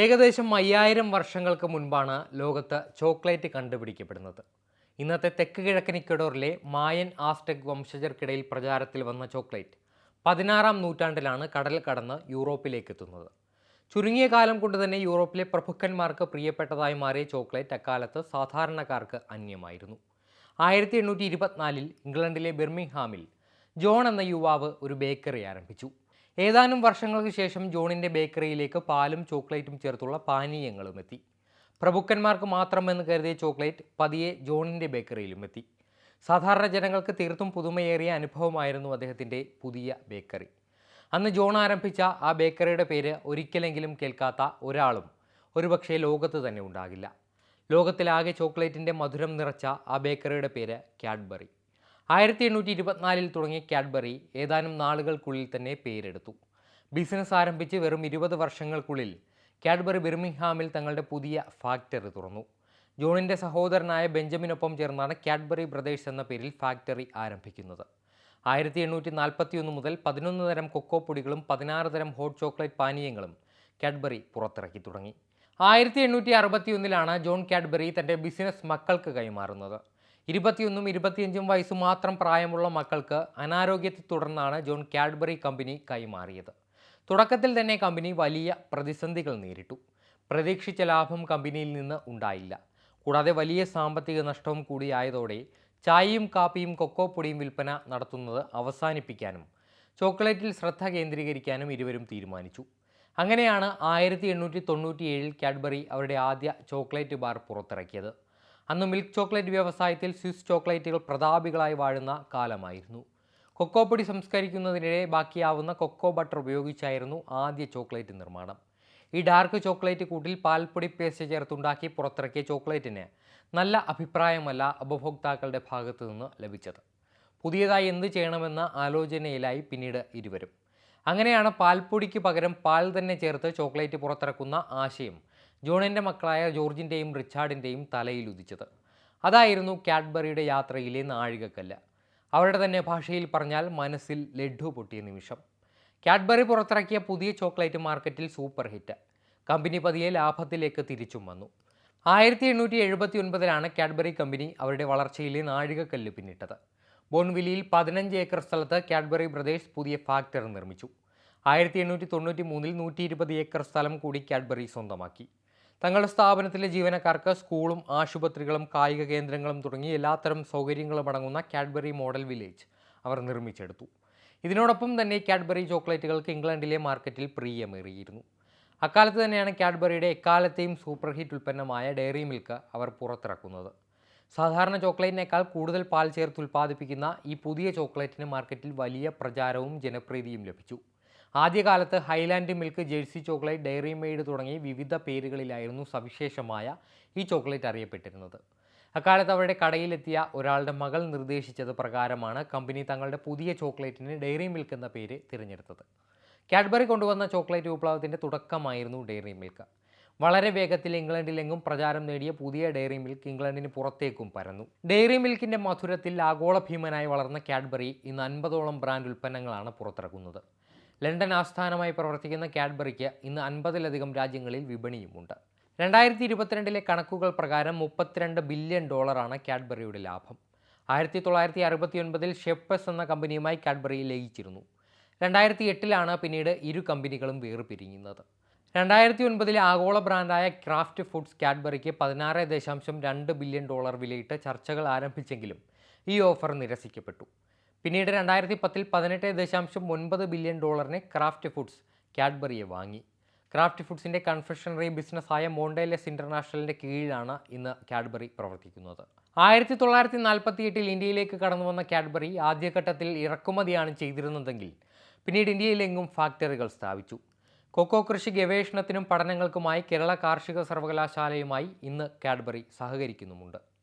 ഏകദേശം അയ്യായിരം വർഷങ്ങൾക്ക് മുൻപാണ് ലോകത്ത് ചോക്ലേറ്റ് കണ്ടുപിടിക്കപ്പെടുന്നത്. ഇന്നത്തെ തെക്ക് കിഴക്കൻ ഇക്വഡോറിലെ മായൻ ആസ്ടെക് വംശജർക്കിടയിൽ പ്രചാരത്തിൽ വന്ന ചോക്ലേറ്റ് പതിനാറാം നൂറ്റാണ്ടിലാണ് കടൽ കടന്ന് യൂറോപ്പിലേക്ക് എത്തുന്നത്. ചുരുങ്ങിയ കാലം കൊണ്ട് തന്നെ യൂറോപ്പിലെ പ്രഭുക്കന്മാർക്ക് പ്രിയപ്പെട്ടതായി മാറിയ ചോക്ലേറ്റ് അക്കാലത്ത് സാധാരണക്കാർക്ക് അന്യമായിരുന്നു. ആയിരത്തി എണ്ണൂറ്റി ഇരുപത്തിനാലിൽ ഇംഗ്ലണ്ടിലെ ബിർമിംഗ്ഹാമിൽ ജോൺ എന്ന യുവാവ് ഒരു ബേക്കറി ആരംഭിച്ചു. ഏതാനും വർഷങ്ങൾക്ക് ശേഷം ജോണിന്റെ ബേക്കറിയിലേക്ക് പാലും ചോക്ലേറ്റും ചേർത്തുള്ള പാനീയങ്ങളും എത്തി. പ്രഭുക്കന്മാർക്ക് മാത്രമെന്ന് കരുതിയ ചോക്ലേറ്റ് പതിയെ ജോണിന്റെ ബേക്കറിയിലും എത്തി. സാധാരണ ജനങ്ങൾക്ക് തീർത്തും പുതുമയേറിയ അനുഭവമായിരുന്നു അദ്ദേഹത്തിന്റെ പുതിയ ബേക്കറി. അന്ന് ജോൺ ആരംഭിച്ച ആ ബേക്കറിയുടെ പേര് ഒരിക്കലെങ്കിലും കേൾക്കാത്ത ഒരാളും ഒരുപക്ഷെ ലോകത്ത് തന്നെ ഉണ്ടാകില്ല. ലോകത്തിലാകെ ചോക്ലേറ്റിന്റെ മധുരം നിറച്ച ആ ബേക്കറിയുടെ പേര് ക്യാഡ്ബറി ആയിരത്തി എണ്ണൂറ്റി ഇരുപത്തിനാലിൽ തുടങ്ങിയ കാഡ്ബറി ഏതാനും നാളുകൾക്കുള്ളിൽ തന്നെ പേരെടുത്തു. ബിസിനസ് ആരംഭിച്ച് വെറും ഇരുപത് വർഷങ്ങൾക്കുള്ളിൽ കാഡ്ബറി ബിർമിംഗ്ഹാമിൽ തങ്ങളുടെ പുതിയ ഫാക്ടറി തുറന്നു. ജോണിന്റെ സഹോദരനായ ബെഞ്ചമിനൊപ്പം ചേർന്നാണ് കാഡ്ബറി ബ്രദേഴ്സ് എന്ന പേരിൽ ഫാക്ടറി ആരംഭിക്കുന്നത്. ആയിരത്തി എണ്ണൂറ്റി നാൽപ്പത്തി ഒന്ന് മുതൽ പതിനൊന്ന് തരം കൊക്കോ പൊടികളും പതിനാറ് തരം ഹോട്ട് ചോക്ലേറ്റ് പാനീയങ്ങളും കാഡ്ബറി പുറത്തിറക്കി തുടങ്ങി. ആയിരത്തി എണ്ണൂറ്റി അറുപത്തിയൊന്നിലാണ് ജോൺ കാഡ്ബറി തന്റെ ബിസിനസ് മക്കൾക്ക് കൈമാറുന്നത്. ഇരുപത്തിയൊന്നും ഇരുപത്തിയഞ്ചും വയസ്സ് മാത്രം പ്രായമുള്ള മക്കൾക്ക് അനാരോഗ്യത്തെ തുടർന്നാണ് ജോൺ കാഡ്ബറി കമ്പനി കൈമാറിയത്. തുടക്കത്തിൽ തന്നെ കമ്പനി വലിയ പ്രതിസന്ധികൾ നേരിട്ടു. പ്രതീക്ഷിച്ച ലാഭം കമ്പനിയിൽ നിന്ന് ഉണ്ടായില്ല. കൂടാതെ വലിയ സാമ്പത്തിക നഷ്ടവും കൂടിയായതോടെ ചായയും കാപ്പിയും കൊക്കോ പൊടിയും വിൽപ്പന നടത്തുന്നത് അവസാനിപ്പിക്കാനും ചോക്ലേറ്റിൽ ശ്രദ്ധ കേന്ദ്രീകരിക്കാനും ഇരുവരും തീരുമാനിച്ചു. അങ്ങനെയാണ് ആയിരത്തി എണ്ണൂറ്റി തൊണ്ണൂറ്റിയേഴിൽ കാഡ്ബറി അവരുടെ ആദ്യ ചോക്ലേറ്റ് ബാർ പുറത്തിറക്കിയത്. അന്ന് മിൽക്ക് ചോക്ലേറ്റ് വ്യവസായത്തിൽ സ്വിസ് ചോക്ലേറ്റുകൾ പ്രതാപികളായി വാഴുന്ന കാലമായിരുന്നു. കൊക്കോ പൊടി സംസ്കരിക്കുന്നതിനിടെ ബാക്കിയാവുന്ന കൊക്കോ ബട്ടർ ഉപയോഗിച്ചായിരുന്നു ആദ്യ ചോക്ലേറ്റ് നിർമ്മാണം. ഈ ഡാർക്ക് ചോക്ലേറ്റ് കൂട്ടിൽ പാൽപ്പൊടി പേസ്റ്റ് ചേർത്തുണ്ടാക്കി പുറത്തിറക്കിയ ചോക്ലേറ്റിന് നല്ല അഭിപ്രായമല്ല ഉപഭോക്താക്കളുടെ ഭാഗത്തു നിന്ന് ലഭിച്ചത്. പുതിയതായി എന്ത് ചെയ്യണമെന്ന ആലോചനയിലായി പിന്നീട് ഇരുവരും. അങ്ങനെയാണ് പാൽപ്പൊടിക്ക് പകരം പാൽ തന്നെ ചേർത്ത് ചോക്ലേറ്റ് പുറത്തിറക്കുന്ന ആശയം ജോണിന്റെ മക്കളായ ജോർജിന്റെയും റിച്ചാർഡിന്റെയും തലയിൽ ഉദിച്ചത്. അതായിരുന്നു കാഡ്ബറിയുടെ യാത്രയിലെ നാഴികക്കല്ല്. അവരുടെ തന്നെ ഭാഷയിൽ പറഞ്ഞാൽ മനസ്സിൽ ലഡ്ഡു പൊട്ടിയ നിമിഷം. കാഡ്ബറി പുറത്തിറക്കിയ പുതിയ ചോക്ലേറ്റ് മാർക്കറ്റിൽ സൂപ്പർ ഹിറ്റ്. കമ്പനി പതിയെ ലാഭത്തിലേക്ക് തിരിച്ചും വന്നു. ആയിരത്തി എണ്ണൂറ്റി എഴുപത്തി ഒൻപതിലാണ് കാഡ്ബറി കമ്പനി അവരുടെ വളർച്ചയിലെ നാഴികക്കല്ല് പിന്നിട്ടത്. ബോൺവില്ലിയിൽ പതിനഞ്ച് ഏക്കർ സ്ഥലത്ത് കാഡ്ബറി ബ്രദേഴ്സ് പുതിയ ഫാക്ടറി നിർമ്മിച്ചു. ആയിരത്തി എണ്ണൂറ്റി തൊണ്ണൂറ്റി മൂന്നിൽ നൂറ്റി ഇരുപത് ഏക്കർ സ്ഥലം കൂടി കാഡ്ബറി സ്വന്തമാക്കി. തങ്ങളുടെ സ്ഥാപനത്തിലെ ജീവനക്കാർക്ക് സ്കൂളും ആശുപത്രികളും കായിക കേന്ദ്രങ്ങളും തുടങ്ങി എല്ലാത്തരം സൗകര്യങ്ങളും അടങ്ങുന്ന കാഡ്ബറി മോഡൽ വില്ലേജ് അവർ നിർമ്മിച്ചെടുത്തു. ഇതിനോടൊപ്പം തന്നെ കാഡ്ബറി ചോക്ലേറ്റുകൾക്ക് ഇംഗ്ലണ്ടിലെ മാർക്കറ്റിൽ പ്രിയമേറിയിരുന്നു അക്കാലത്ത് തന്നെയാണ് കാഡ്ബറിയുടെ എക്കാലത്തെയും സൂപ്പർ ഹിറ്റ് ഉൽപ്പന്നമായ ഡയറി മിൽക്ക് അവർ പുറത്തിറക്കുന്നത്. സാധാരണ ചോക്ലേറ്റിനേക്കാൾ കൂടുതൽ പാൽ ചേർത്ത് ഉൽപ്പാദിപ്പിക്കുന്ന ഈ പുതിയ ചോക്ലേറ്റിന് മാർക്കറ്റിൽ വലിയ പ്രചാരവും ജനപ്രീതിയും ലഭിച്ചു. ആദ്യകാലത്ത് highland milk jersey chocolate dairy maid തുടങ്ങി വിവിധ പേരുകളിലായിരുന്നു സവിശേഷമായ ഈ ചോക്ലേറ്റ് അറിയപ്പെട്ടിരുന്നത്. അക്കാലത്ത് അവരുടെ കടയിലെത്തിയ ഒരാളുടെ മകൾ നിർദ്ദേശിച്ചത് പ്രകാരമാണ് കമ്പനി തങ്ങളുടെ പുതിയ ചോക്ലേറ്റിന് ഡയറി മിൽക്ക് എന്ന പേര് തിരഞ്ഞെടുത്തത്. കാഡ്ബറി കൊണ്ടുവന്ന ചോക്ലേറ്റ് വിപ്ലവത്തിന്റെ തുടക്കമായിരുന്നു ഡയറി മിൽക്ക്. വളരെ വേഗത്തിൽ ഇംഗ്ലണ്ടിലെങ്ങും പ്രചാരം നേടിയ പുതിയ ഡയറി മിൽക്ക് ഇംഗ്ലണ്ടിന് പുറത്തേക്കും പരന്നു. ഡയറി മിൽക്കിന്റെ മധുരത്തിൽ ആഗോള ഭീമനായി വളർന്ന കാഡ്ബറി ഇന്ന് അൻപതോളം ബ്രാൻഡ് ഉൽപ്പന്നങ്ങളാണ് പുറത്തിറക്കുന്നത്. ലണ്ടൻ ആസ്ഥാനമായി പ്രവർത്തിക്കുന്ന കാഡ്ബറിക്ക് ഇന്ന് അൻപതിലധികം രാജ്യങ്ങളിൽ വിപണിയുമുണ്ട്. രണ്ടായിരത്തി ഇരുപത്തിരണ്ടിലെ കണക്കുകൾ പ്രകാരം മുപ്പത്തിരണ്ട് ബില്യൺ ഡോളറാണ് കാഡ്ബറിയുടെ ലാഭം. ആയിരത്തി തൊള്ളായിരത്തി അറുപത്തി ഒൻപതിൽ ഷെപ്പസ് എന്ന കമ്പനിയുമായി കാഡ്ബറി ലയിച്ചിരുന്നു. രണ്ടായിരത്തി എട്ടിലാണ് പിന്നീട് ഇരു കമ്പനികളും വേർപിരിയുന്നത് രണ്ടായിരത്തി ഒൻപതിലെ ആഗോള ബ്രാൻഡായ ക്രാഫ്റ്റ് ഫുഡ്സ് കാഡ്ബറിക്ക് പതിനാറ് ദശാംശം രണ്ട് ബില്യൺ ഡോളർ വിലയിട്ട് ചർച്ചകൾ ആരംഭിച്ചെങ്കിലും ഈ ഓഫർ നിരസിക്കപ്പെട്ടു. പിന്നീട് രണ്ടായിരത്തി പത്തിൽ പതിനെട്ട് ദശാംശം ഒൻപത് ബില്യൺ ഡോളറിന് ക്രാഫ്റ്റ് ഫുഡ്സ് കാഡ്ബറിയെ വാങ്ങി. ക്രാഫ്റ്റ് ഫുഡ്സിന്റെ കൺഫെഷണറി ബിസിനസ്സായ മോണ്ടേലസ് ഇന്റർനാഷണലിന്റെ കീഴിലാണ് ഇന്ന് കാഡ്ബറി പ്രവർത്തിക്കുന്നത്. ആയിരത്തി തൊള്ളായിരത്തി നാൽപ്പത്തി എട്ടിൽ ഇന്ത്യയിലേക്ക് കടന്നു വന്ന കാഡ്ബറി ആദ്യഘട്ടത്തിൽ ഇറക്കുമതിയാണ് ചെയ്തിരുന്നതെങ്കിൽ പിന്നീട് ഇന്ത്യയിലെങ്ങും ഫാക്ടറികൾ സ്ഥാപിച്ചു. കൊക്കോ കൃഷി ഗവേഷണത്തിനും പഠനങ്ങൾക്കുമായി കേരള കാർഷിക സർവകലാശാലയുമായി ഇന്ന് കാഡ്ബറി സഹകരിക്കുന്നുമുണ്ട്.